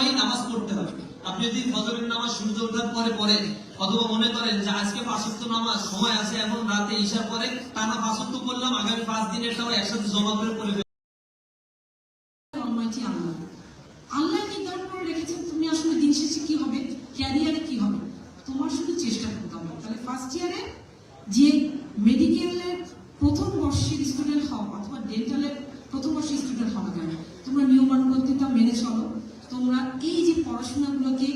সময়ই নামাজ পড়তে হবে। আপনি যদি ফজরের নামাজ সূর্য ওঠার পরে পড়েন, অথবা মনে করেন যে আজকে পাঁচত্ব নামাজ সময় আছে, এখন রাতে ইশা পরে টানা পাঁচত্ব করলাম আগামী পাঁচ দিনের দিনেরটাও একসাথে জমা করে পড়ে ফেলব। অলমাইটি আল্লাহ আল্লাহ নির্ধারণ করে রেখেছেন তুমি আসলে দিন শেষে কি হবে ক্যারিয়ারে কি হবে তোমার শুধু চেষ্টা করতে হবে তাহলে ফার্স্ট ইয়ারে যে মেডিকেলের প্রথম বর্ষের স্টুডেন্ট হও অথবা ডেন্টালের প্রথম বর্ষের স্টুডেন্ট হবে কেন তোমরা নিয়মানুবর্তিতা মেনে চলো তোমরা এই যে পড়াশোনাগুলোকে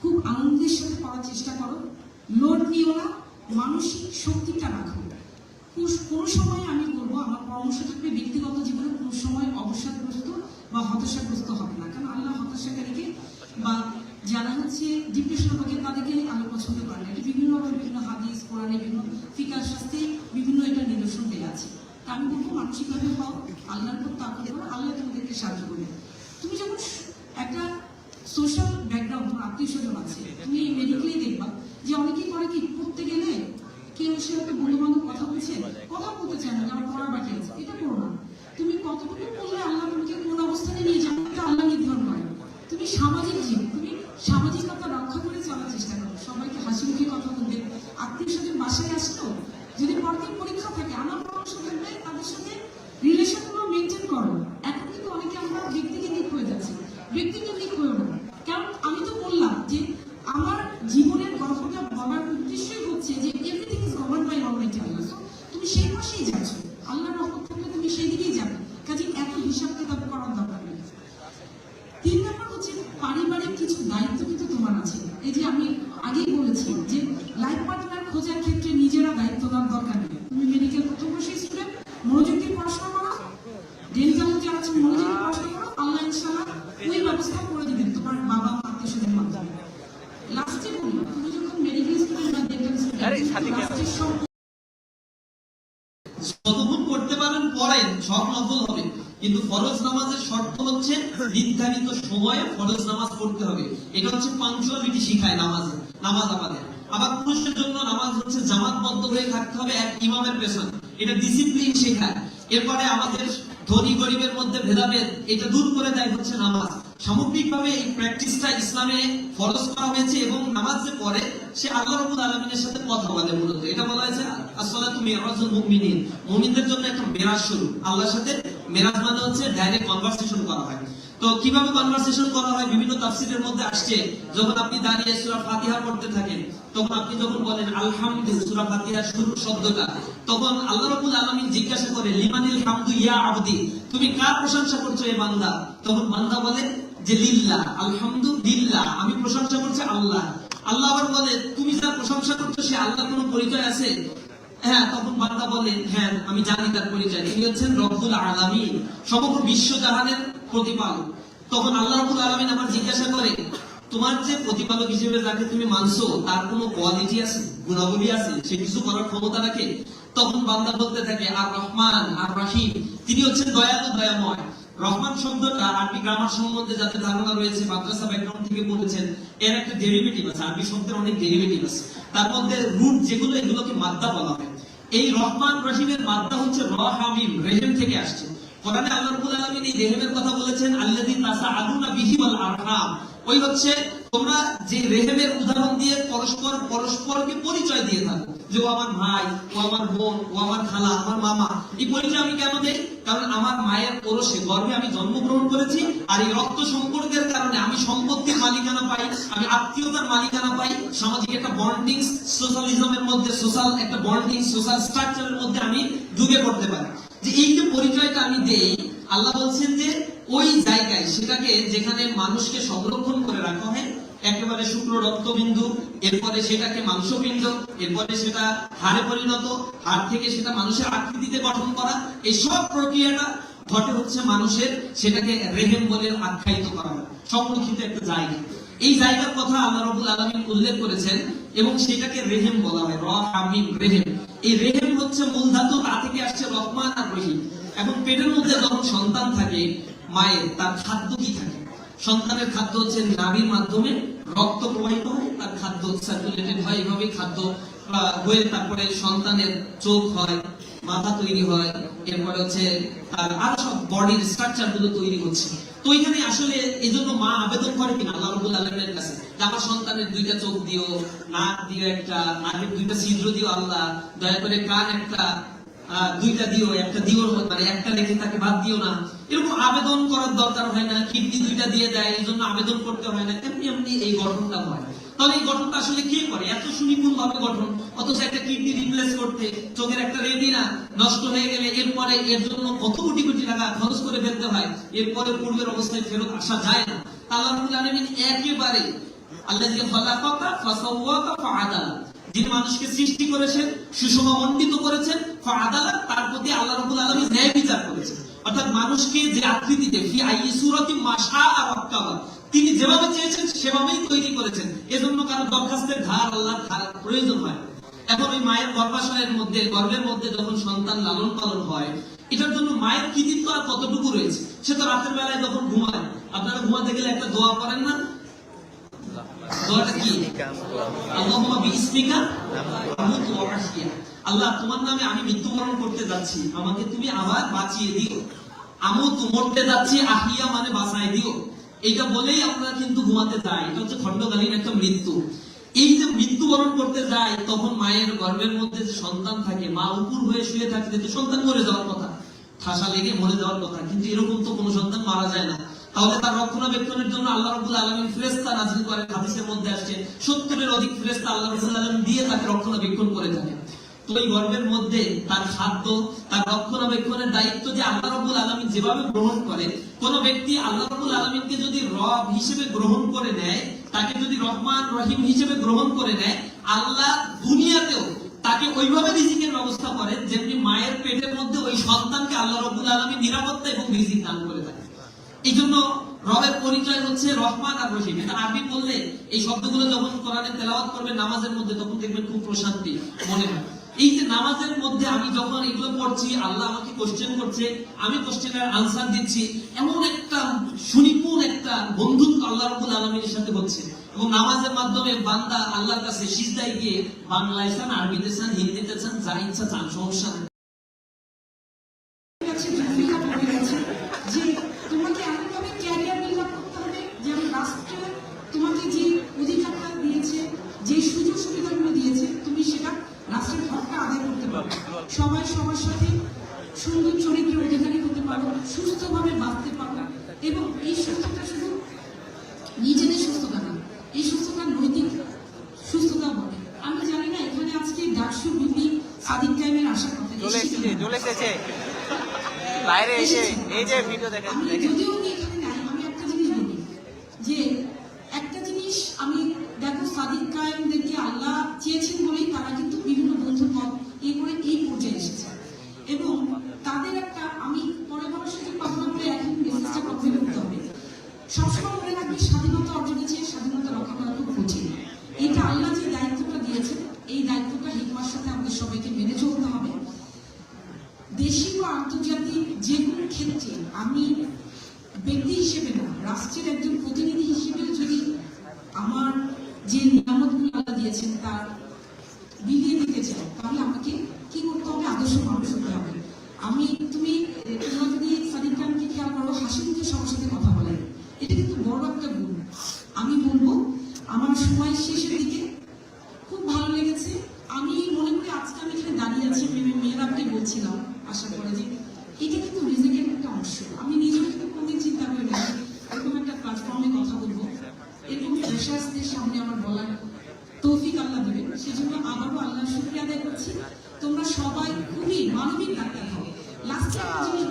খুব আনন্দের সাথে করার চেষ্টা করো লোড নিও না মানসিক শক্তিটা রাখো কোন- কোনো সময় আমি বলব আমার পরামর্শ থাকবে ব্যক্তিগত জীবনে কোনো সময় অবসাদগ্রস্ত বা হতাশাগ্রস্ত হবে না কারণ আল্লাহ হতাশাকারীকে বা যারা হচ্ছে ডিপ্রেশন থাকে তাদেরকে আমি পছন্দ করে না এটা বিভিন্ন বিভিন্ন হাদিস, কোরআনে, বিভিন্ন ফিকার শাস্তি, বিভিন্ন এটা নিদর্শন দেওয়া আছে। তা আমি বলব, মানসিকভাবে হও, আল্লাহর উপর তাকত করো, আল্লাহ তোমাদেরকে সাহায্য করবে। তুমি যখন একটা সোশ্যাল ব্যাকগ্রাউন্ড আত্মীয় স্বজন আছে, তুমি মেডিকেলেই দেখবা যে অনেকেই করে কি, পড়তে গেলে কেউ এসে একটা বন্ধু বান্ধব কথা বলছে, কথা বলতে চায় না আমার পড়া বাকি আছে, এটা করো না। তুমি কতটুকু পড়লে আল্লাহ তোমাকে কোন অবস্থানে নিয়ে যাবে আল্লাহ নির্ধারণ করে। তুমি সামাজিক জীব, তুমি সামাজিকতা রক্ষা করে চলার চেষ্টা করো। সবাইকে হাসি মুখে কথা বলতে আত্মীয় স্বজন বাসায় আসতো যদি পরদিন পরীক্ষা থাকে, আমার পরামর্শ থাকবে, তাদের সাথে রিলেশনগুলো মেনটেন করো। এখন কিন্তু অনেকে আমরা ব্যক্তিকে দিক হয়ে যাচ্ছে। ব্যক্তিকেন্দ্রিক হয়েও না কারণ আমি তো বললাম যে আমার জীবনের গল্পটা বলার উদ্দেশ্যই হচ্ছে যে everything is govern by almighty Allah So, তুমি সেই পাশেই যাচ্ছ আল্লাহর রহমত থাকলে তুমি সেই দিকেই যাবে কাজে এত হিসাব কিতাব করার দরকার নেই তিন নম্বর হচ্ছে পারিবারিক কিছু দায়িত্ব কিন্তু তোমার আছে এই যে আমি আগেই বলেছি যে লাইফ পার্টনার খোঁজার ক্ষেত্রে নিজেরা দায়িত্ব দেওয়ার দরকার নেই তুমি মেডিকেল প্রথম বর্ষে স্টুডেন্ট মনোযোগ দিয়ে পড়াশোনা করো ডেন্টাল যারা আছে মনোযোগ দিয়ে পড়াশোনা করো আল্লাহ ইনশাআল্লাহ ওই ব্যবস্থা করে দিবেন তোমার বাবা মা আত্মীয় স্বজন মাধ্যমে লাস্টে বলি তুমি যখন মেডিকেল স্টুডেন্ট বা ডেন্টাল স্টুডেন্ট লাস্টের সব যতক্ষণ করতে পারেন পড়েন সব নফল হবে কিন্তু ফরজ নামাজের শর্ত হচ্ছে নির্ধারিত সময়ে ফরজ নামাজ পড়তে হবে। এটা হচ্ছে পাঞ্চুয়ালিটি শিখায় নামাজে, নামাজ আমাদের। আবার পুরুষের জন্য নামাজ হচ্ছে জামাতবদ্ধ হয়ে থাকতে হবে এক ইমামের পেছনে। এটা ডিসিপ্লিন শেখায়। এরপরে আমাদের ধনী গরিবের মধ্যে ভেদাভেদ, এটা দূর করে দেয় হচ্ছে নামাজ। সামগ্রিকভাবে এই প্র্যাকটিসটা ইসলামে ফরজ করা হয়েছে এবং নামাজ যে পড়ে সে আল্লাহ রাব্বুল আলামিনের সাথে কথা বলে মূলত। এটা বলা হয়েছে, আসসালাতু মিরাজুল মুমিনিন। মুমিনদের জন্য একটা মেরাজ শুরু। আল্লাহর সাথে মেরাজ মানে হচ্ছে ডাইরেক্ট কনভারসেশন করা হয়। তো কীভাবে কনভারসেশন করা হয়? বিভিন্ন তাফসীরের মধ্যে আসছে, যখন আপনি দাঁড়িয়ে সূরা ফাতিহা পড়তে থাকেন, তখন আপনি যখন বলেন, আলহামদুলিল্লাহ, সূরা ফাতিহার শুরু শব্দটা, তখন আল্লাহ রাব্বুল আলামিন জিজ্ঞাসা করে, লিমানিল হামদু ইয়া আবদি? তুমি কার প্রশংসা করছ এ বান্দা? তখন বান্দা বলে, যে লিল্লাহ, আলহামদুলিল্লাহ, আমি প্রশংসা করছি আল্লাহ। আল্লাহ আবার বলে, তুমি যার প্রশংসা করছ, সে আল্লাহ কোনো পরিচয় আছে? হ্যাঁ তখন বান্দা বলে হ্যাঁ আমি জানি তার পরিচয়। তিনি হচ্ছেন রব্বুল আলামিন, সমগ্র বিশ্ব জাহানের প্রতিপালক। তখন আল্লাহ রব্বুল আলামিন আমার জিজ্ঞাসা করে তোমার যে প্রতিপালক হিসেবে যাকে তুমি মানছো, তার কোনো কোয়ালিটি আছে, গুণাবলী আছে? সে কিছু করার ক্ষমতা রাখে? তখন বান্দা বলতে থাকে, আর রহমান, আর রাহিম, তিনি হচ্ছেন দয়ালু, দয়াময়। রহমান শব্দটা আরবি গ্রামার সম্বন্ধে যাতে ধারণা রয়েছে, মাদ্রাসা ব্যাকগ্রাউন্ড থেকে এর একটা ডেরিভেটিভ আছে, আরবি শব্দের অনেক ডেরিভেটিভ আছে। তার মধ্যে রুট যেগুলো, এগুলোকে মাদ্দা বলা হয়। এই রহমান, রহিমের মাদ্দা হচ্ছে র হামিম রেহেম থেকে আসছে। কোরআনে আল্লাহ রাব্বুল আলামিন এই রেহেমের কথা বলেছেন, আল্লাযী তাসাআলুনা বিহি ওয়াল আরহাম। ওই হচ্ছে, তোমরা যে রেহেমের উদাহরণ দিয়ে পরস্পর, পরস্পরকে পরিচয় দিয়ে থাকো, যে ও আমার ভাই, ও আমার বোন, ও আমার খালা, আমার মামা। এই পরিচয় আমি কেন দেই? কারণ আমার মায়ের পরশে গর্ভে আমি জন্মগ্রহণ করেছি, আর এই রক্ত সম্পর্কের কারণে আমি সম্পত্তির মালিকানা পাই, আমি আত্মীয়তার মালিকানা পাই, সামাজিক একটা বন্ডিং সোশ্যালিজমের মধ্যে সোশ্যাল একটা বন্ডিং সোশ্যাল স্ট্রাকচারের মধ্যে আমি ঢুকে পড়তে পারি। যে এই যে পরিচয়টা আমি দেই, আল্লাহ বলছেন যে ওই জায়গায়, সেটাকে যেখানে মানুষকে সংরক্ষণ করে রাখা হয়, একেবারে শুক্র রক্তবিন্দু, এরপরে সেটাকে মাংসপিণ্ড, এরপরে সেটা হাড়ে পরিণত, হাড় থেকে সেটা মানুষের আকৃতিতে গঠন করা, এই সব প্রক্রিয়াটা ঘটে হচ্ছে মানুষের সেটাকে রেহেম বলে আখ্যায়িত করা সংরক্ষিত একটা জায়গা। এই জায়গার কথা আল্লাহ রবুল আলমিন উল্লেখ করেছেন এবং সেটাকে রেহেম বলা হয় র রেহেম। এই রেহেম হচ্ছে মূল ধাতু, তা থেকে আসছে রহমান আর রহিম। এবং পেটের মধ্যে যখন সন্তান থাকে, মায়ের, তার খাদ্য কি থাকে? সন্তানের খাদ্য হচ্ছে নাভির মাধ্যমে রক্ত প্রবাহিত হয়, তার খাদ্য সার্কুলেটেড হয় খাদ্য হয়ে তারপরে সন্তানের চোখ হয় মাথা তৈরি হয়, এরপরে হচ্ছে তার আরও সব বডির স্ট্রাকচারগুলো তৈরি হচ্ছে। তো এখানে আসলে এই জন্য মা আবেদন করে কিনা আল্লাহ রবুল আলমের কাছে? আমার সন্তানের দুইটা চোখ দিও, নাক দিও একটা, নাকের দুইটা ছিদ্র দিও আল্লাহ, দয়া করে কান একটা দুইটা দিও, একটা দিও মানে একটা রেখে তাকে বাদ দিও না। এরকম আবেদন করার দরকার হয় না কিডনি দুইটা দিয়ে দেয় এই জন্য আবেদন করতে হয় না, এমনি এমনি এই গঠনটা হয়। তাহলে এই গঠনটা আসলে কে করে? এত সুনিপুণ ভাবে গঠন, অথচ একটা কিডনি রিপ্লেস করতে চোখের একটা রেটিনা নষ্ট হয়ে গেলে এরপরে এর জন্য কত কোটি কোটি টাকা খরচ করে ফেলতে হয়, এরপরে পূর্বের অবস্থায় ফেরত আসা যায় না। আল্লাহ একেবারে আল্লাহ যিনি মানুষকে সৃষ্টি করেছেন সুষমমণ্ডিত করেছেন ফাআদালা তার প্রতি আল্লাহ রাব্বুল আলামিন ন্যায় বিচার করেছেন। অর্থাৎ মানুষকে যে আকৃতিতে, ফি আই সূরাতি মাশা আরাক্কাবা তিনি যেভাবে চেয়েছেন, সেভাবেই তৈরি করেছেন। এজন্য কারও দরখাস্তের ধার আল্লাহ প্রয়োজন হয়। এখন ওই মায়ের গর্ভাশয়ের মধ্যে, গর্ভের মধ্যে যখন সন্তান লালন পালন হয়, এটার জন্য মায়ের কৃতিত্ব আর কতটুকু রয়েছে? সে তো রাতের বেলায় যখন ঘুমায়, আপনারা ঘুমাতে গেলে একটা দোয়া করেন না? আল্লাহ, তোমার নামে আমি মৃত্যুবরণ করতে যাচ্ছি। আমাকে তুমি আবার বাঁচিয়ে দিও। আমুতু মরতে যাচ্ছি, আহিয়া মানে বাঁচায় দিও। এটা বলেই আমরা কিন্তু ঘুমাতে যাই। এটা হচ্ছে খণ্ডকালীন একটা মৃত্যু। এই যে মৃত্যুবরণ করতে যায় তখন মায়ের গর্ভের মধ্যে যে সন্তান থাকে, মা উপর হয়ে শুয়ে থাকে যে সন্তান মরে যাওয়ার কথা। ঠাসা লেগে মরে যাওয়ার কথা। কিন্তু এরকম তো কোনো সন্তান মারা যায় না। তাহলে তার রক্ষণাবেক্ষণের জন্য আল্লাহ রাব্বুল আলামিন ফেরেশতা নাযিল করে। হাদিসের মধ্যে আসছে 70 এর অধিক ফেরেশতা আল্লাহ রাব্বুল আলামিন দিয়ে তাকে রক্ষণাবেক্ষণ করে থাকে। তো এই গর্ভের মধ্যে তার খাদ্য, তার রক্ষণাবেক্ষণের দায়িত্ব যে আল্লাহ রাব্বুল আলামিন যেভাবে গ্রহণ করে, কোন ব্যক্তি আল্লাহ রাব্বুল আলামিনকে যদি রব হিসেবে গ্রহণ করে নেয়, তাকে যদি রহমান রহিম হিসেবে গ্রহণ করে নেয়, আল্লাহ দুনিয়াতেও তাকে ওইভাবে রিজিকের ব্যবস্থা করে যেমনি মায়ের পেটের মধ্যে ওই সন্তানকে আল্লাহ রাব্বুল আলামিন নিরাপত্তা এবং রিজিক দান করে থাকে এই জন্য রবের পরিচয় হচ্ছে রহমান আর রহিম। এটা আরবি বললে এই শব্দগুলো যখন কোরআনে তেলাওয়াত করবে নামাজের মধ্যে, তখন দেখবেন খুব প্রশান্তি মনে হয়। এই যে নামাজের মধ্যে আমি যখন এগুলো পড়ছি, আল্লাহ আমাকে কোশ্চেন করছে, আমি কোশ্চেনের আনসার দিচ্ছি, এমন একটা সুনিপুণ একটা বন্ধুত্ব আল্লাহ রবুল আলমীর সাথে হচ্ছে। এবং নামাজের মাধ্যমে বান্দা আল্লাহর কাছে সিজদায় গিয়ে বাংলায় চান, আরবিতে চান, হিন্দিতে চান, যা ইচ্ছা চান, সমস্যা নেই কাছে ভূমিকা পড়ে গেছে যে তোমাকে এমনভাবে ক্যারিয়ার বিল্ড আপ করতে হবে যেন রাষ্ট্র তোমাকে যে অধিকারটা দিয়েছে যে সুযোগ সুবিধাগুলো দিয়েছে তুমি সেটা রাষ্ট্রের হকটা আদায় করতে পারো সবাই সবার সাথে সুন্দর চরিত্রের অধিকারী হতে পারো সুস্থভাবে বাঁচতে পারো এবং এই সুস্থতা শুধু নিজেদের সুস্থতা না এই সুস্থতা নৈতিক সুস্থতা বলে আমি জানি না এখানে আজকে ডাকসু বিবি সাদিক টাইমের আসার কথা চলে এসেছিল এসেছে না। চলে এসেছে বাইরে এসে এই যে ভিডিও দেখেন আমি দেখেন যদিও উনি এখানে নাই আমি একটা জিনিস বলি যে একটা জিনিস আমি দেখো সাদিক কায়েমদেরকে আল্লাহ চেয়েছেন বলেই তারা কিন্তু বিভিন্ন বন্ধুর পথ এ করে এই পর্যায়ে এসেছে এবং তাদের একটা আমি পরে বলার সুযোগ পাবো না বলে এখন মেসেজটা কমপ্লিট করতে হবে সবসময় মনে রাখবি স্বাধীনতা অর্জনের চেয়ে স্বাধীনতা রক্ষা করা খুব কঠিন এটা আল্লাহ যে দায়িত্বটা দিয়েছেন এই দায়িত্বটা হিকমার সাথে আমাদের সবাইকে মেনে চলতে হবে দেশি ও আন্তর্জাতিক যে কোনো ক্ষেত্রে আমি ব্যক্তি হিসেবে না রাষ্ট্রের একজন প্রতিনিধি হিসেবে যদি আমার যে নিয়ামতগুলো আল্লাহ দিয়েছেন তার বিলিয়ে দিতে চাই তাহলে আমাকে কি করতে হবে আদর্শ মানুষ হতে হবে আমি তুমি এ, তোমরা যদি সাদিক খানকে খেয়াল করো হাসি মুখে সবার সাথে কথা বলে এটা কিন্তু বড় একটা গুণ আমি বলব আমার সময় শেষের দিকে খুব ভালো লেগেছে আমি মনে করি আজকে আমি এখানে দাঁড়িয়ে আছি মেয়ে মেয়েরাকে বলছিলাম আশা করে যে এটা কিন্তু অংশ আমি নিজের কোনদিন চিন্তা করি না। এরকম একটা প্ল্যাটফর্মে কথা বলব। এরকম ফ্রেশার্সদের সামনে আমার বলার তৌফিক আল্লাহ দেবেন। সেজন্য আবারও আল্লাহ শুক্রিয়া আদায় করছি। তোমরা সবাই খুবই মানবিক ডাক্তার হও। লাস্টে একটা জিনিস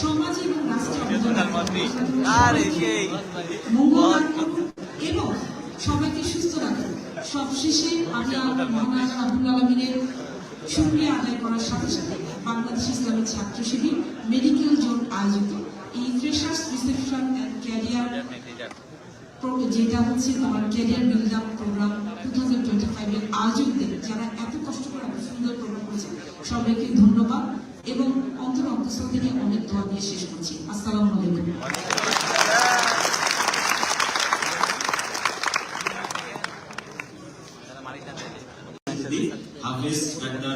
লাভ করুন এবং সবাইকে সুস্থ রাখুন। সবশেষে আমি আমার আব্দুল আলমিনের শুক্রিয়া আদায় করার সাথে সাথে বাংলাদেশ ইসলামী ছাত্র শিবির মেডিকেল জোন আয়োজিত এই ফ্রেশার্স রিসেপশন অ্যান্ড ক্যারিয়ার যেটা হচ্ছে তোমার career build up programme two thousand twenty ফাইভের আয়োজকদের যারা এত কষ্ট করে এত সুন্দর প্রোগ্রাম করেছে সবাইকে ধন্যবাদ। এবং অন্তর অন্তঃস্থল থেকে অনেক দোয়া দিয়ে শেষ করছি। আসসালামু আলাইকুম। হাফিজ ডাক্তার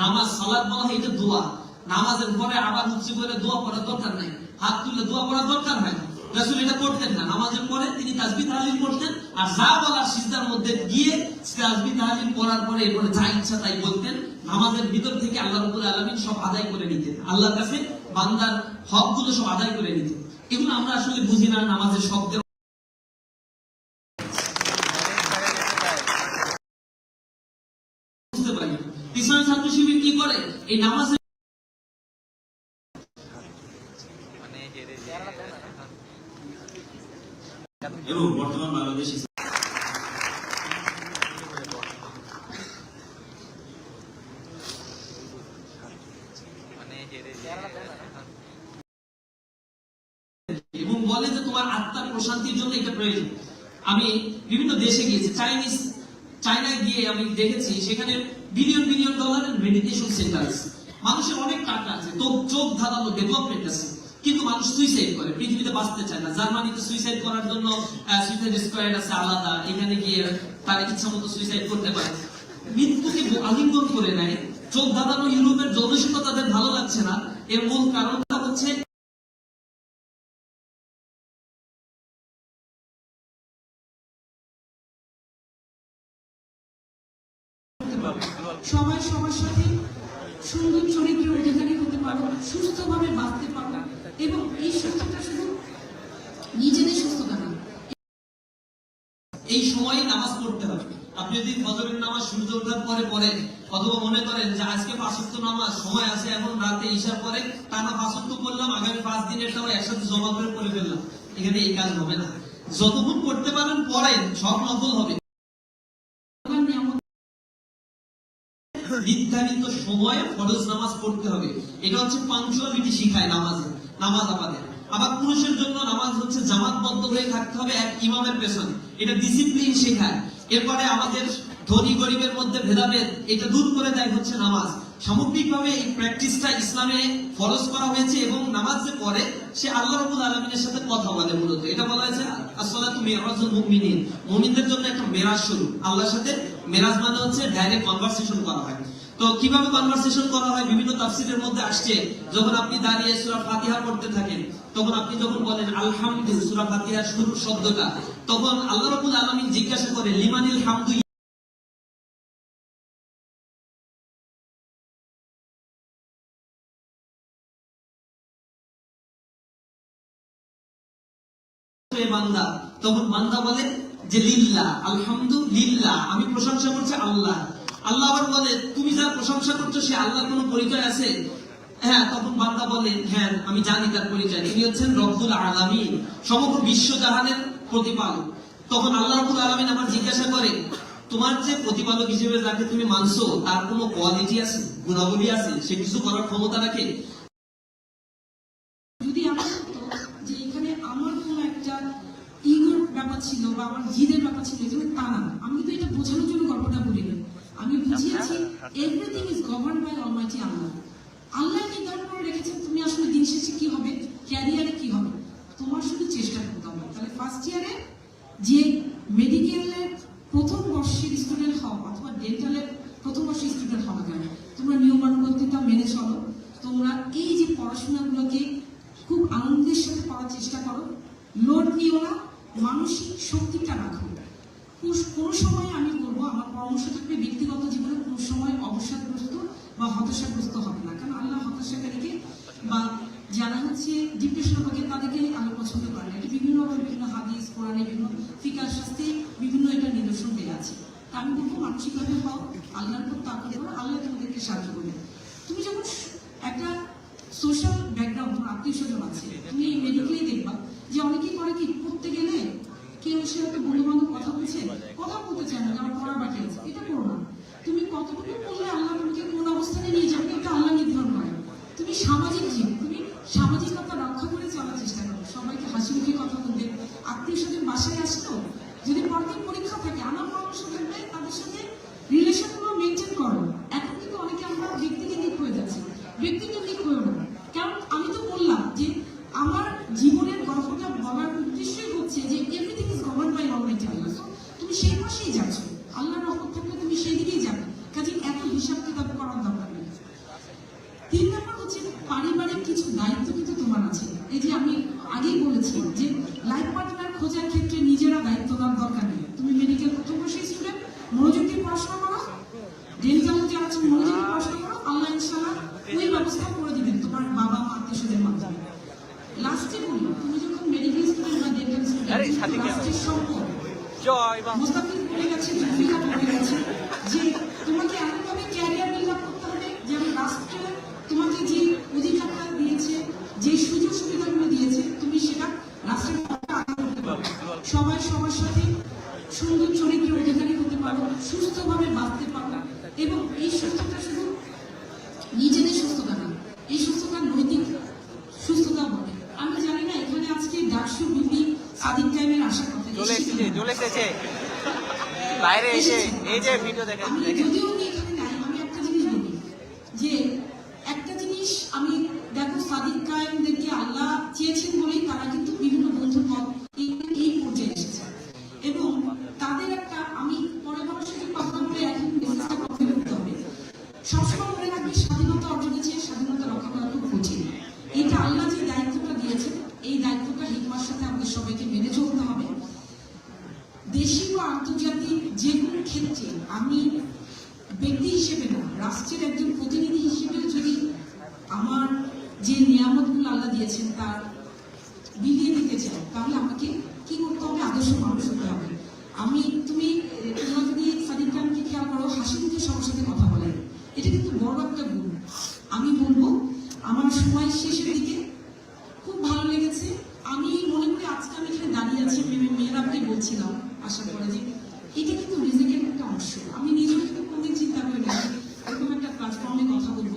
নামাজ, সালাত বলা হয় এটা দোয়া। নামাজের পরে আবার উচ্চি করে দোয়া পড়ার দরকার নাই। হাত তুলে দোয়া পড়ার দরকার হয় না রাসূল এটা করতেন না। নামাজের পরে তিনি তাসবিহ তাহলিল করতেন আর যা বলার সিজদার মধ্যে গিয়ে তাসবিহ তাহলিল পড়ার পরে এরপরে যা ইচ্ছা তাই বলতেন। নামাজের ভিতর থেকে আল্লাহ রাব্বুল আলামিন সব আদায় করে নিতেন। আল্লাহর কাছে বান্দার হকগুলো সব আদায় করে নিতেন। এগুলো আমরা আসলে বুঝি না নামাজের শব্দের বুঝতে পারি। ইসলামী ছাত্র শিবির কি করে? এই নামাজের এবং বর্তমান বাংলাদেশ এবং বলে যে তোমার আত্মার প্রশান্তির জন্য এটা প্রয়োজন। আমি বিভিন্ন দেশে গিয়েছি চাইনিজ চায়নায় গিয়ে আমি দেখেছি, সেখানে বিলিয়ন বিলিয়ন ডলারের মেডিটেশন সেন্টার আছে মানুষের অনেক টাকা আছে চোখ ধাঁধানো ডেভেলপমেন্ট আছে। কিন্তু মানুষ সুইসাইড করে। পৃথিবীতে বাঁচতে চায় না। জার্মানিতে সুইসাইড করার জন্য সুইসাইড স্কোয়াড আছে আলাদা। এখানে গিয়ে তারা ইচ্ছা মতো সুইসাইড করতে পারে। মৃত্যুকে আলিঙ্গন করে নেয়। চোখ ধাঁধানো ইউরোপের জনসংখ্যা তাদের ভালো লাগছে না। এর মূল কারণটা হচ্ছে সবাই সবার সাথে সুন্দর চরিত্রের অধিকারী হতে পারো সুস্থভাবে বাঁচতে পারো এবং এই শুধু নিজেদের সুস্থতা এই নামাজ পড়তে হবে। আপনি যদি ফজরের নামাজ সূর্য ওঠার পরে পড়েন, অথবা মনে করেন যে আজকে পাঁচত্ব নামাজ, সময় আছে এখন রাতে ঈশার পরে টানা পাঁচত্ব করলাম আগামী পাঁচ দিনেরটাও একসাথে জমা করে ফেললাম। এখানে এই কাজ হবে না। যতক্ষণ পড়তে পারেন, পড়েন, সব নকল হবে। নির্ধারিত সময়ে ফরজ নামাজ পড়তে হবে। এটা হচ্ছে পাঞ্চুয়ালিটি শিখায় নামাজে। নামাজ আমাদের আবার পুরুষের জন্য নামাজ হচ্ছে জামাতবদ্ধ হয়ে থাকতে হবে এক ইমামের পেছনে। এটা ডিসিপ্লিন শেখায়। এরপরে আমাদের ধনী গরিবের মধ্যে ভেদাভেদ, এটা দূর করে দেয় হচ্ছে নামাজ। সামগ্রিকভাবে এই প্র্যাকটিসটা ইসলামে ফরজ করা হয়েছে এবং নামাজ যে পড়ে সে আল্লাহ রাব্বুল আলামিনের সাথে কথা বলে মূলত। এটা বলা হয়েছে মিরাজুল মুমিনিন। মুমিনদের জন্য একটা মেরাজ শুরু। আল্লাহর সাথে মেরাজ মানে হচ্ছে ডাইরেক্ট কনভারসেশন করা হয়। তো কীভাবে কনভারসেশন করা হয়? বিভিন্ন তাফসিরের মধ্যে আসছে, যখন আপনি দাঁড়িয়ে সূরা ফাতিহা পড়তে থাকেন, তখন আপনি যখন বলেন, আলহামদুলিল্লাহ, সূরা ফাতিহার শুরুর শব্দটা, তখন আল্লাহ রাব্বুল আলামিন জিজ্ঞাসা করে লিমানিল হামদু বান্দা? তখন বান্দা বলে যে, লিল্লাহ, আলহামদুলিল্লাহ, আমি প্রশংসা করছি আল্লাহ। আল্লাহ আবার বলে, তুমি যার প্রশংসা করছ, সে আল্লাহর কোনো পরিচয় আছে? হ্যাঁ তখন বান্দা বলে হ্যাঁ আমি জানি তার পরিচয়। তিনি হচ্ছেন রব্বুল আলামিন, সমগ্র বিশ্ব জাহানের প্রতিপালক। তখন আল্লাহ রব্বুল আলামিন আমার জিজ্ঞাসা করে, তোমার যে প্রতিপালক হিসেবে যাকে তুমি মানছো, তার কোনো কোয়ালিটি আছে, গুণাবলী আছে? সে কিছু করার ক্ষমতা রাখে? যদি এমন যে এখানে আমার কোনো একটা ইগোর ব্যাপার ছিল বা আমার জিদের ব্যাপার ছিল, এখানে তা না। আমি তো এটা বোঝানোর জন্য গল্পটা বলিনি আমি বুঝিয়েছি everything is govern by almighty Allah Allah নির্ধারণ করে রেখেছেন? তুমি আসলে দিন শেষে কি হবে? ক্যারিয়ারে কি হবে? তোমার শুধু চেষ্টা করতে হবে। তাহলে ফার্স্ট ইয়ারে যে মেডিকেলের প্রথম বর্ষের স্টুডেন্ট হও অথবা ডেন্টালের প্রথম বর্ষের স্টুডেন্ট হবে কেন তোমরা নিয়মানুবর্তিতা মেনে চলো। তোমরা এই যে পড়াশোনাগুলোকে খুব আনন্দের সাথে পড়ার চেষ্টা করো। লোড নিও না মানসিক শক্তিটা রাখো। কোন- সময় আমি বলব, আমার পরামর্শ থাকবে ব্যক্তিগত জীবনে কোনো সময় অবসাদগ্রস্ত বা হতাশাগ্রস্ত হবে না। কারণ আল্লাহ হতাশাকারীকে বা যারা হচ্ছে ডিপ্রেশন থাকে তাদেরকে আল্লাহ পছন্দ করে না। এটা বিভিন্ন বিভিন্ন হাদিস, কোরআনে বিভিন্ন ফিকার শাস্তি, বিভিন্ন এটা নিদর্শন দেওয়া আছে। তা আমি বলব, মানসিকভাবে হও, আল্লাহর উপর তাকে করো, আল্লাহ তোমাদেরকে সাহায্য করবে। তুমি যখন একটা সোশ্যাল ব্যাকগ্রাউন্ড আত্মীয় স্বজন আছে, তুমি মেডিকেলেই দেখবা যে অনেকেই করে কি, পড়তে গেলে কেউ সে একটা বন্ধু বান্ধব কথা বলছে কথা বলতে চায় না আমার পড়া বাকি আছে। এটা করো না তুমি কতটুকু করলে আল্লাহ তোমাকে কোন অবস্থানে নিয়ে যাবে এটা আল্লাহ নির্ধারণ করে তুমি সামাজিক জীব তুমি সামাজিকতা রক্ষা করে চলার চেষ্টা করো সবাইকে হাসি মুখে কথা বলবে আত্মীয় স্বজন বাসায় আসতো যদি পরদিন পরীক্ষা থাকে আমার পরামর্শ থাকবে তাদের সাথে রিলেশনগুলো মেনটেন করো এখন কিন্তু অনেকে আমরা ব্যক্তিকেন্দ্রিক হয়ে যাচ্ছি ব্যক্তিকেন্দ্রিক হয়ে না কারণ আমি তো বললাম যে আমার জীবনের গল্পটা বলার উদ্দেশ্যই হচ্ছে যে everything is govern by almighty Allah So, তুমি সেই পাশেই যাচ্ছ আল্লাহর রহমত থাকলে তুমি সেই দিকেই যাবে কাজে এত হিসাব কিতাব করার দরকার নেই তিন নম্বর হচ্ছে পারিবারিক কিছু দায়িত্ব কিন্তু তোমার আছে এই যে আমি আগেই বলেছি যে লাইফ পার্টনার খোঁজার ক্ষেত্রে নিজেরা দায়িত্ব নেওয়ার দরকার নেই তুমি মেডিকেল প্রথম বর্ষের স্টুডেন্ট মনোযোগ দিয়ে পড়াশোনা করো ডেন্টাল যে আছে মনোযোগ দিয়ে পড়াশোনা করো আল্লাহ ইনশাআল্লাহ ওই ব্যবস্থা করে দিবেন তোমার বাবা মা আত্মীয় স্বজনের মাধ্যমে লাস্টে বলি তুমি যখন মেডিকেল স্টুডেন্ট বা ডেন্টাল আরে, স্টুডেন্ট সাথে কি হবে? লাস্টের সম্পদ জয় বাংলা মুস্তাফিজ বলে গেছে জুলফিকা বলে গেছে যে তোমাকে এমনভাবে ক্যারিয়ার বিল্ড আপ করতে হবে যেন রাষ্ট্র তোমাকে যে অধিকারটা দিয়েছে যে সুযোগ সুবিধাগুলো দিয়েছে তুমি সেটা রাষ্ট্রের পক্ষে আদায় করতে পারো সবাই সবার সাথে সুন্দর চরিত্রের অধিকারী হতে পারো সুস্থভাবে বাঁচতে পারো এবং এই সুস্থতা শুধু নিজেদের সুস্থতা না এই সুস্থতা নৈতিক সুস্থতা বলে আমি জানি না এখানে আজকে ডাকসু বিবি সাদিক টাইমের আশা কথা চলে এসেছে চলে এসেছে বাইরে এসে এই যে ভিডিও দেখেন দেখেন যে একটা জিনিস আমি দেখো সাদিক কায়েমদেরকে আল্লাহ চেয়েছেন বলেই তারা কিন্তু বিভিন্ন বন্ধুর পথ এই- এই পর্যায়ে এসেছে এবং তাদের একটা আমি পরে বড় সুযোগ পাবো না বলে এখন বিজনেসটা কথা বলতে হবে সবসময় মনে রাখবে স্বাধীনতা অর্জনের চেয়ে স্বাধীনতা রক্ষা করা খুব কঠিন এটা আল্লাহ যে দায়িত্বটা দিয়েছেন এই দায়িত্বটা হিকমার সাথে আমাদের সবাইকে মেনে চলতে হবে দেশি বা আন্তর্জাতিক যে কোনো ক্ষেত্রে আমি ব্যক্তি হিসেবে না রাষ্ট্রের একজন প্রতিনিধি হিসেবে যদি আমার যে নিয়ামতগুলো আল্লাহ দিয়েছেন তার বিলিয়ে দিতে চাই তাহলে আমাকে কি করতে হবে আদর্শ মানুষ হতে হবে আমি তুমি এ, তোমরা যদি সাদিক খানকে খেয়াল করো হাসি মুখে সবার সাথে কথা বলে এটা কিন্তু বড় একটা গুণ আমি বলব আমার সময় শেষের দিকে খুব ভালো লেগেছে আমি মনে করি আজকে আমি এখানে দাঁড়িয়ে আছি মেয়ে- মেয়েরামকে বলছিলাম আশা করে যে এটা কিন্তু রিজেকের একটা অংশ আমি নিজেও কিন্তু কোনদিন চিন্তা করি না যে এরকম একটা প্ল্যাটফর্মে কথা বলব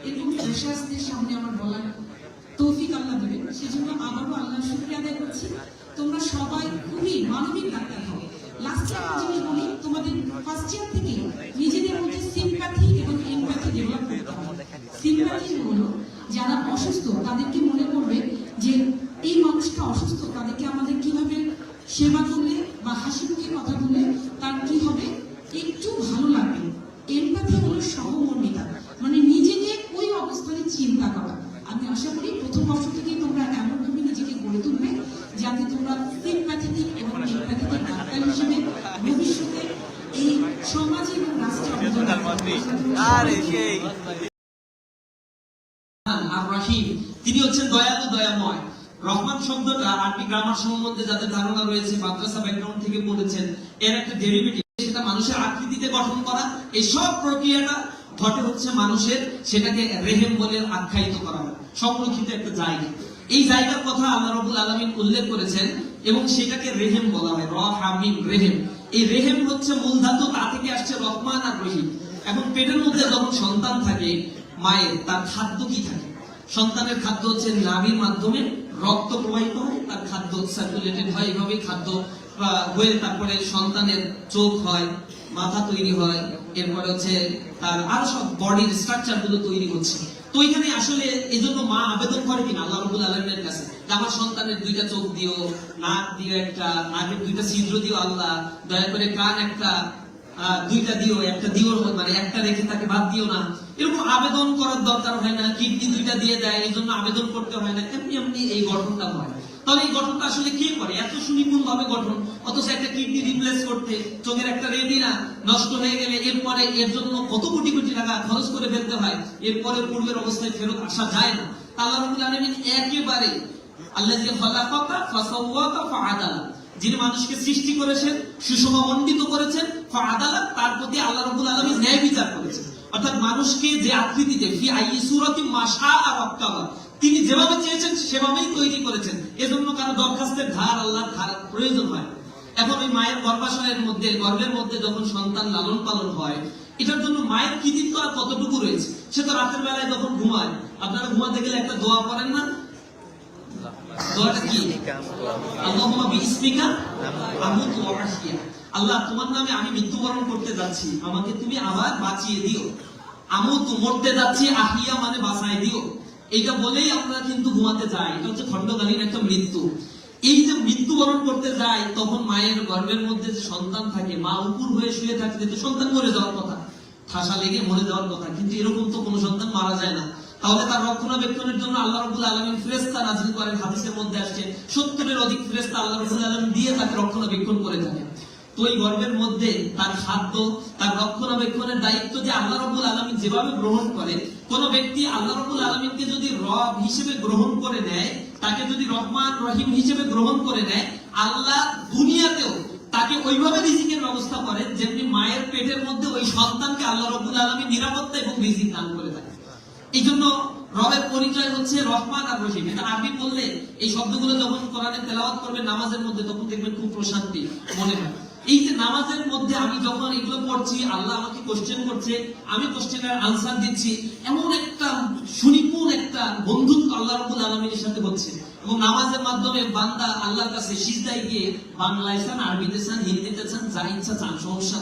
এরকম ফ্রেশার্সদের সামনে আমার বলার তৌফিক আল্লাহ দেবেন সেজন্য আবারও আল্লাহ শুক্রিয়া আদায় করছি তোমরা সবাই খুবই মানবিক ডাক্তার হও লাস্টে একটা জিনিস বলি তোমাদের ফার্স্ট ইয়ার থেকে নিজেদের মধ্যে সিম্প্যাথি এবং এমপ্যাথি ডেভেলপ করতে হবে সিম্প্যাথি হলো যারা অসুস্থ তাদেরকে মনে করবে যে এই মানুষটা অসুস্থ তাদেরকে আমাদের কীভাবে সেবা করলে বা হাসি মুখে কথা বললে তার কি হবে একটু ভালো লাগবে এমপ্যাথি হলো সহমর্মিতা মানে নিজেকে ওই অবস্থানে চিন্তা করা আমি আশা করি প্রথম বর্ষ থেকেই তোমরা এমনভাবে নিজেকে গড়ে তুলবে যাতে তোমরা সিম্প্যাথেটিক এবং এমপ্যাথেটিক ডাক্তার হিসেবে ভবিষ্যতে এই সমাজে এবং রাষ্ট্রে অবদান রাখতে প্রধানমন্ত্রী পারবে। আরে সেই আর রাহিম তিনি হচ্ছেন দয়ালু দয়াময় রহমান শব্দটা আরবি গ্রামার সম্বন্ধে যাদের ধারণা রয়েছে, মাদ্রাসা ব্যাকগ্রাউন্ড থেকে পড়েছেন এর একটা ডেরিভেটিভ সেটা মানুষের আকৃতিতে গঠন করা, এই সব প্রক্রিয়াটা ঘটে হচ্ছে মানুষের সেটাকে রেহেম বলে আখ্যায়িত করা হয় সংরক্ষিত একটা জায়গা। এই জায়গার কথা আল্লাহ রবুল আলমিন উল্লেখ করেছেন এবং সেটাকে রেহেম বলা হয় র হামিম রেহেম। এই রেহেম হচ্ছে মূল ধাতু তা থেকে আসছে রহমান আর রহিম। এখন পেটের মধ্যে যখন সন্তান থাকে, মায়ের, তার খাদ্য কি থাকে? সন্তানের খাদ্য হচ্ছে নাভির মাধ্যমে রক্ত প্রবাহিত হয়, তার খাদ্য সার্কুলেটেড হয় এইভাবে খাদ্য হয়ে তারপরে সন্তানের চোখ হয়, মাথা তৈরি হয়, এরপরে হচ্ছে তার আরও সব বডির স্ট্রাকচারগুলো তৈরি হচ্ছে। তো এখানে আসলে এই জন্য মা আবেদন করে কিনা, আল্লাহ রবুল আলমের কাছে আমার সন্তানের দুইটা চোখ দিও, নাক দিও একটা, নাকের দুইটা ছিদ্র দিও আল্লাহ, দয়া করে কান একটা দুইটা দিও, একটা দিও মানে একটা রেখে তাকে বাদ দিও না। এরকম আবেদন করার দরকার হয় না কিডনি দুইটা দিয়ে দেয়, এই জন্য আবেদন করতে হয় না, এমনি এমনি এই গঠনটা হয় তাহলে এই গঠনটা আসলে কে করে? এত সুনিপুণ ভাবে গঠন, অথচ একটা কিডনি রিপ্লেস করতে, চোখের একটা রেটিনা নষ্ট হয়ে গেলে এরপরে এর জন্য কত কোটি কোটি টাকা খরচ করে ফেলতে হয়, এরপরে পূর্বের অবস্থায় ফেরত আসা যায় না। আল্লাহ রাব্বুল আলামিন একেবারে আল্লাহ যে ফালাকাকা ফাসাওয়াকা ফাআদালা। যিনি মানুষকে সৃষ্টি করেছেন সুষমমণ্ডিত করেছেন ফাআদালা তার প্রতি আল্লাহ রাব্বুল আলামিন ন্যায় বিচার করেছেন। অর্থাৎ মানুষকে যে আকৃতিতে ফি আই সুরাতি মাশা আর তিনি যেভাবে চেয়েছেন, সেভাবেই তৈরি করেছেন। এজন্য কারও দরখাস্তে রক্তের ধার আল্লাহর ধার প্রয়োজন হয়। এখন ওই মায়ের গর্ভাশয়ের মধ্যে, গর্ভের মধ্যে যখন সন্তান লালন পালন হয়, এটার জন্য মায়ের কৃতিত্ব আর কতটুকু রয়েছে? সে তো রাতের বেলায় যখন ঘুমায়, আপনারা ঘুমাতে গেলে একটা দোয়া করেন না? আল্লাহ, তোমার নামে আমি মৃত্যুবরণ করতে যাচ্ছি। আমাকে তুমি বাঁচিয়ে দিও। মরতে যাচ্ছি, আহিয়া মানে দিও। বলেই আমরা কিন্তু ঘুমাতে যাই। এটা হচ্ছে খণ্ডকালীন একটা মৃত্যু। এই যে মৃত্যুবরণ করতে যায় তখন মায়ের গর্ভের মধ্যে যে সন্তান থাকে, মা উপর হয়ে শুয়ে থাকে সন্তান মরে যাওয়ার কথা। ঠাসা লেগে মরে যাওয়ার কথা। কিন্তু এরকম তো কোনো সন্তান মারা যায় না। তাহলে তার রক্ষণাবেক্ষণের জন্য আল্লাহ রাব্বুল আলামিন ফেরেশতা নাযিল করেন, হাদিসের মধ্যে আসছে 70 এর অধিক ফেরেশতা আল্লাহ রাব্বুল আলামিন দিয়ে তাকে রক্ষণাবেক্ষণ করে থাকেন তো এই গর্ভের মধ্যে তার খাদ্য তার রক্ষণাবেক্ষণের দায়িত্ব যে আল্লাহ রাব্বুল আলামিন যেভাবে গ্রহণ করে, কোন ব্যক্তি আল্লাহ রাব্বুল আলামিনকে যদি রব হিসেবে গ্রহণ করে নেয়, তাকে যদি রহমান রহিম হিসেবে গ্রহণ করে নেয়, আল্লাহ দুনিয়াতেও তাকে ওইভাবে রিজিকের ব্যবস্থা করেন যেমনি মায়ের পেটের মধ্যে ওই সন্তানকে আল্লাহ রাব্বুল আলামিন নিরাপত্তা এবং রিজিক দান করে থাকে। এই জন্য রবের পরিচয় হচ্ছে রহমান আর রহিম। আরবি বললে এই শব্দগুলো যখন কোরআনে তেলাওয়াত নামাজের মধ্যে, তখন দেখবেন খুব প্রশান্তি মনে হয়। এই যে নামাজের মধ্যে আমি যখন এগুলো পড়ছি, আল্লাহ আমাকে কোশ্চেন করছে, আমি কোশ্চেনের আনসার দিচ্ছি, এমন একটা সুনিপুণ একটা বন্ধুত্ব আল্লাহ রাব্বুল আলামিনের সাথে হচ্ছে। এবং নামাজের মাধ্যমে বান্দা আল্লাহর কাছে সিজদায় গিয়ে বাংলায় চান, আরবিতে চান, হিন্দিতে চান যা ইচ্ছা চান, সমস্যা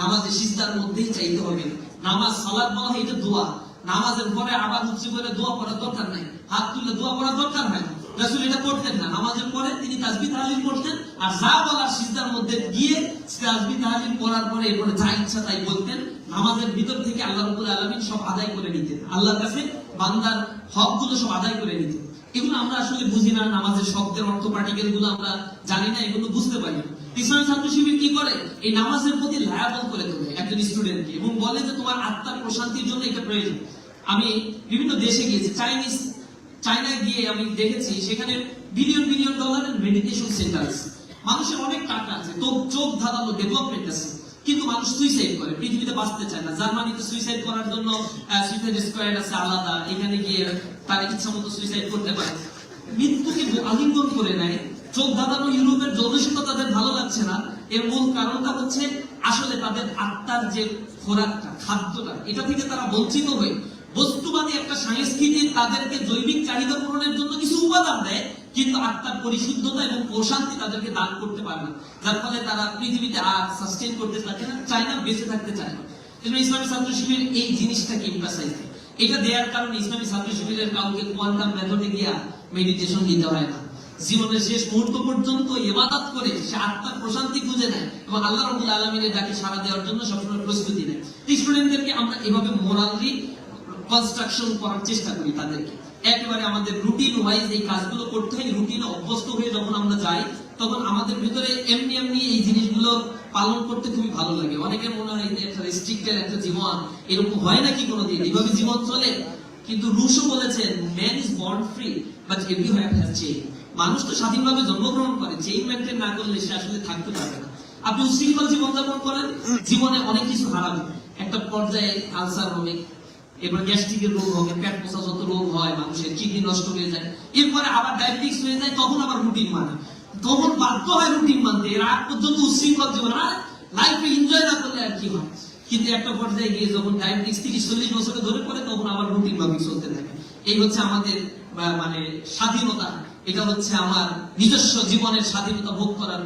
নামাজে সিজদার মধ্যেই চাইতে হবে। নামাজ, সালাত বলা হয়, এটা দোয়া। নামাজের পরে আবার উচ্চ করে দোয়া পড়ার দরকার নাই। হাত তুলে দোয়া পড়ার দরকার নাই রাসূল এটা করতেন না। নামাজের পরে তিনি তাসবিহ তাহলিল করতেন আর যা বলার সিজদার মধ্যে গিয়ে তাসবিহ তাহলিল পড়ার পরে এরপরে যা ইচ্ছা তাই বলতেন। নামাজের ভিতর থেকে আল্লাহ রাব্বুল আলামিন সব আদায় করে নিতেন। আল্লাহর কাছে বান্দার হকগুলো সব আদায় করে নিতেন। এগুলো আমরা আসলে বুঝি না। নামাজের শব্দের অর্থ পার্টিকেলগুলো আমরা জানি না, এগুলো বুঝতে পারি ইসলাম ছাত্র শিবির কি করে? এই নামাজের প্রতি লায়াবল করে তোলে একজন স্টুডেন্টকে এবং বলে যে তোমার আত্মার প্রশান্তির জন্য এটা প্রয়োজন। আমি বিভিন্ন দেশে গিয়েছি চাইনিজ চায়নায় গিয়ে আমি দেখেছি, সেখানে বিলিয়ন বিলিয়ন ডলারের মেডিটেশন সেন্টার আছে। মানুষের অনেক টাকা আছে, তো চোখ ধাঁধানো ডেভেলপমেন্ট আছে। কিন্তু মানুষ সুইসাইড করে, পৃথিবীতে বাঁচতে চায় না। জার্মানিতে সুইসাইড করার জন্য সুইসাইড স্কোয়াড আছে আলাদা, এখানে গিয়ে তারা ইচ্ছা মতো সুইসাইড করতে পারে। মৃত্যুকে আলিঙ্গন করে নেয়। চোখ ধাঁধানো ইউরোপের জনসংখ্যা তাদের ভালো লাগছে না। এর মূল কারণটা হচ্ছে আসলে তাদের আত্মার যে খোরাকটা, খাদ্যটা, এটা থেকে তারা বঞ্চিত হয়ে বস্তুবাদী একটা সংস্কৃতি তাদেরকে জৈবিক চাহিদা পূরণের জন্য কিছু উপাদান দেয়, কিন্তু আত্মার পরিশুদ্ধতা এবং প্রশান্তি তাদেরকে দান করতে পারে না। যার ফলে তারা পৃথিবীতে আর সাস্টেন করতে থাকে না, চায় না, বেঁচে থাকতে চায় না। এজন্য ইসলামী ছাত্র শিবির এই জিনিসটাকে ইম্পাসাইজ এটা দেওয়ার কারণে ইসলামী ছাত্র শিবিরের কাউকে কোয়ান্টাম মেথডে গিয়া মেডিটেশন দিতে হয় না। জীবনের শেষ মুহূর্ত পর্যন্ত ইবাদত করে সে আত্মার প্রশান্তি খুঁজে নেয় এবং আল্লাহ রাব্বুল আলামিনের ডাকে সাড়া দেওয়ার জন্য সবসময় প্রস্তুতি নেয়। স্টুডেন্টদেরকে আমরা এভাবে মোরালি কনস্ট্রাকশন করার চেষ্টা করি তাদেরকে। একেবারে আমাদের রুটিন ওয়াইজ এই কাজগুলো করতে হয় রুটিনে অভ্যস্ত হয়ে যখন আমরা যাই, তখন আমাদের ভিতরে এমনি এমনি এই জিনিসগুলো পালন করতে খুবই ভালো লাগে। অনেকের মনে হয় একটা রেস্ট্রিক্টেড একটা জীবন এরকম হয় নাকি কোনোদিন? এইভাবে জীবন চলে। কিন্তু রুশো বলেছেন man is born free but everywhere has change মানুষ তো স্বাধীনভাবে জন্মগ্রহণ করে চেইন মেনটেন না করলে সে আসলে থাকতে পারবে না। আপনি উশৃঙ্খল জীবনযাপন করেন, জীবনে অনেক কিছু হারাবেন। একটা পর্যায়ে আলসার হবে, এরপর গ্যাস্ট্রিকের রোগ হবে, পেট পোষা যত রোগ হয় মানুষের, কিডনি নষ্ট হয়ে যায়। এরপরে আবার ডায়াবেটিক্স হয়ে যায়, তখন আবার রুটিন মানে তখন বাধ্য হয় রুটিন মানতে এর আগ পর্যন্ত উশৃঙ্খল জীবন, আর লাইফে এনজয় না করলে আর কি হয়? কিন্তু একটা পর্যায়ে গিয়ে যখন ডায়াবেটিস তিরিশ চল্লিশ বছরে ধরে পড়ে, তখন আবার রুটিন ভাবে চলতে থাকে। এই হচ্ছে আমাদের মানে স্বাধীনতা। এটা হচ্ছে আমার নিজস্ব জীবনের স্বাধীনতা ভোগ করার